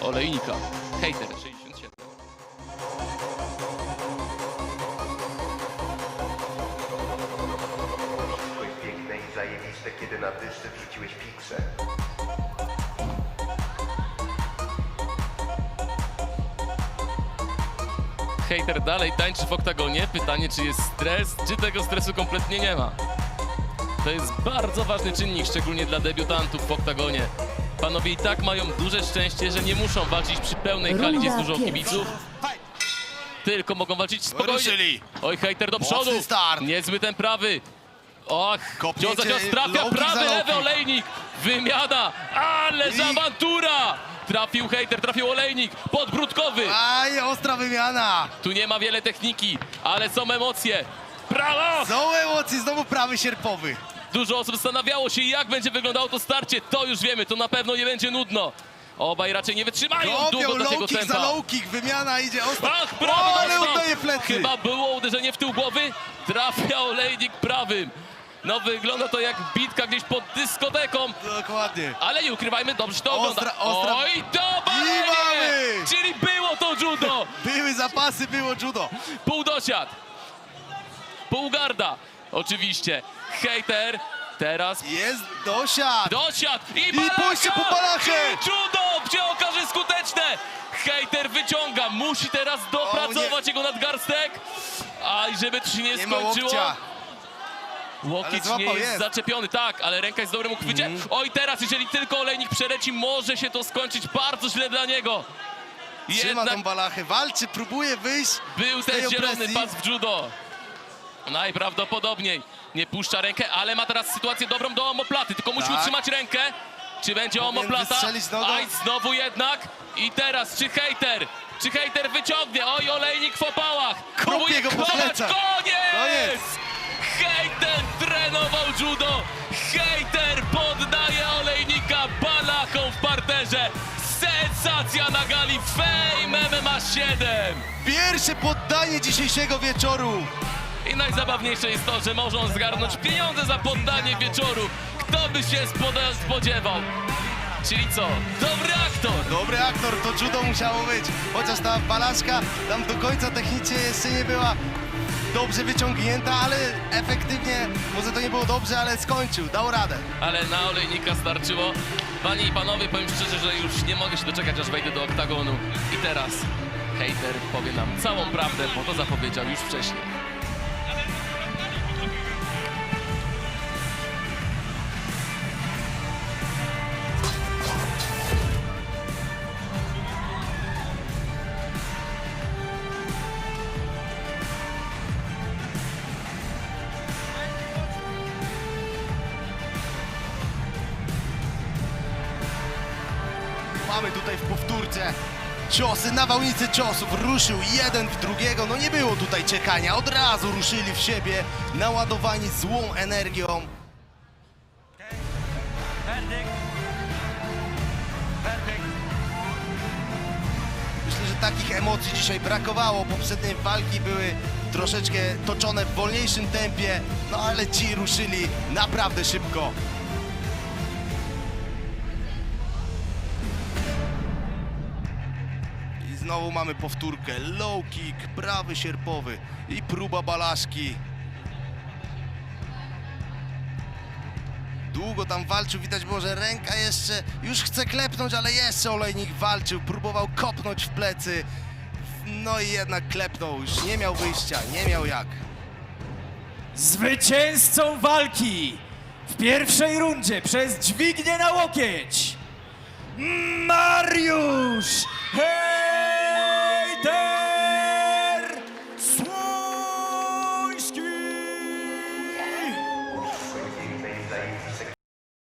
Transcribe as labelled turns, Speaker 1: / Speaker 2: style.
Speaker 1: olejnika. Hejter 67.
Speaker 2: Wszystko jest piękne i zajebiste, kiedy na dyszce wrzuciłeś pikse.
Speaker 1: Hejter dalej tańczy w oktagonie. Pytanie, czy jest stres, czy tego stresu kompletnie nie ma. To jest bardzo ważny czynnik, szczególnie dla debiutantów w oktagonie. Panowie i tak mają duże szczęście, że nie muszą walczyć przy pełnej hali, gdzie jest dużo kibiców. Tylko mogą walczyć spokojnie.
Speaker 3: Ruszyli.
Speaker 1: Oj, hejter do przodu.
Speaker 3: start.
Speaker 1: Niezły ten prawy. Och,
Speaker 3: Kopnięcie,
Speaker 1: cios trafia,
Speaker 3: low kick
Speaker 1: prawy,
Speaker 3: za low
Speaker 1: lewy
Speaker 3: kick.
Speaker 1: olejnik. Wymiana, ależ
Speaker 3: I-
Speaker 1: awantura. Trafił hejter, trafił olejnik, podbródkowy.
Speaker 3: Aj, ostra wymiana.
Speaker 1: Tu nie ma wiele techniki, ale są emocje. Brawo!
Speaker 3: Są emocje, znowu prawy sierpowy.
Speaker 1: Dużo osób zastanawiało się, jak będzie wyglądało to starcie. To już wiemy, to na pewno nie będzie nudno. Obaj raczej nie wytrzymają długo
Speaker 3: low kick za
Speaker 1: tempa.
Speaker 3: low kick, wymiana idzie ostra.
Speaker 1: Ach, brawo!
Speaker 3: O, ale udaje plecy.
Speaker 1: Chyba było uderzenie w tył głowy. Trafia olejnik prawym. No wygląda to jak bitka gdzieś pod dyskoteką.
Speaker 3: Dokładnie.
Speaker 1: Ale nie ukrywajmy, dobrze to
Speaker 3: Ostra-
Speaker 1: ogląda.
Speaker 3: ostra-
Speaker 1: Oj, to
Speaker 3: I
Speaker 1: balenie!
Speaker 3: mamy!
Speaker 1: Czyli było to judo!
Speaker 3: Były zapasy, było judo.
Speaker 1: Pół dosiad. Pół garda. Oczywiście. Hejter. Teraz
Speaker 3: Jest dosiad.
Speaker 1: dosiad. I,
Speaker 3: I pójście po balachę!
Speaker 1: I judo się okaże skuteczne. Hejter wyciąga. Musi teraz dopracować jego nadgarstek. A i żeby to się nie,
Speaker 3: Nie ma
Speaker 1: skończyło.
Speaker 3: łokcia. Ale
Speaker 1: Łokieć nie jest,
Speaker 3: jest. Mhm.
Speaker 1: zaczepiony, tak, ale ręka jest w dobrym uchwycie. Oj, teraz, jeżeli tylko olejnik przeleci, może się to skończyć bardzo źle dla niego.
Speaker 3: Trzyma
Speaker 1: Jednak
Speaker 3: tą balachę, walczy, próbuje wyjść.
Speaker 1: był
Speaker 3: tej
Speaker 1: ten zielony
Speaker 3: opresji.
Speaker 1: pas w judo. Najprawdopodobniej nie puszcza rękę, ale ma teraz sytuację dobrą do omoplaty, tylko musi
Speaker 3: Tak.
Speaker 1: utrzymać rękę. Czy będzie
Speaker 3: Powinien
Speaker 1: omoplata?
Speaker 3: wystrzelić nogą.
Speaker 1: Aj, znowu jednak. I teraz, czy hejter? Czy hejter wyciągnie? Oj, olejnik w opałach. Próbuje
Speaker 3: go po
Speaker 1: kopać.
Speaker 3: plecach.
Speaker 1: Koniec!
Speaker 3: Koniec.
Speaker 1: Hejter trenował judo. Hejter poddaje olejnika balachą w parterze. Sensacja na gali Fame MMA 7.
Speaker 3: Pierwsze poddanie dzisiejszego wieczoru.
Speaker 1: I najzabawniejsze jest to, że on zgarnąć pieniądze za poddanie wieczoru. Kto by się spodziewał? Czyli co? Dobry aktor!
Speaker 3: Dobry aktor, to judo musiało być. Chociaż ta balaszka tam do końca technicznie jeszcze nie była dobrze wyciągnięta, ale efektywnie, może to nie było dobrze, ale skończył, dał radę.
Speaker 1: Ale na olejnika starczyło. Panie i panowie, powiem szczerze, że już nie mogę się doczekać, aż wejdę do oktagonu. I teraz hejter powie nam całą prawdę, bo to zapowiedział już wcześniej.
Speaker 3: Mamy tutaj w powtórce ciosy, nawałnicy ciosów, ruszył jeden w drugiego, no nie było tutaj czekania, od razu ruszyli w siebie, naładowani złą energią. Myślę, że takich emocji dzisiaj brakowało. Poprzednie walki były troszeczkę toczone w wolniejszym tempie, no ale ci ruszyli naprawdę szybko. Znowu mamy powtórkę. Low kick, prawy sierpowy i próba balaszki. Długo tam walczył, widać było, że ręka jeszcze już chce klepnąć, ale jeszcze olejnik walczył, próbował kopnąć w plecy. No i jednak klepnął, już nie miał wyjścia, nie miał jak.
Speaker 4: Zwycięzcą walki w pierwszej rundzie przez dźwignię na łokieć Mariusz Hej!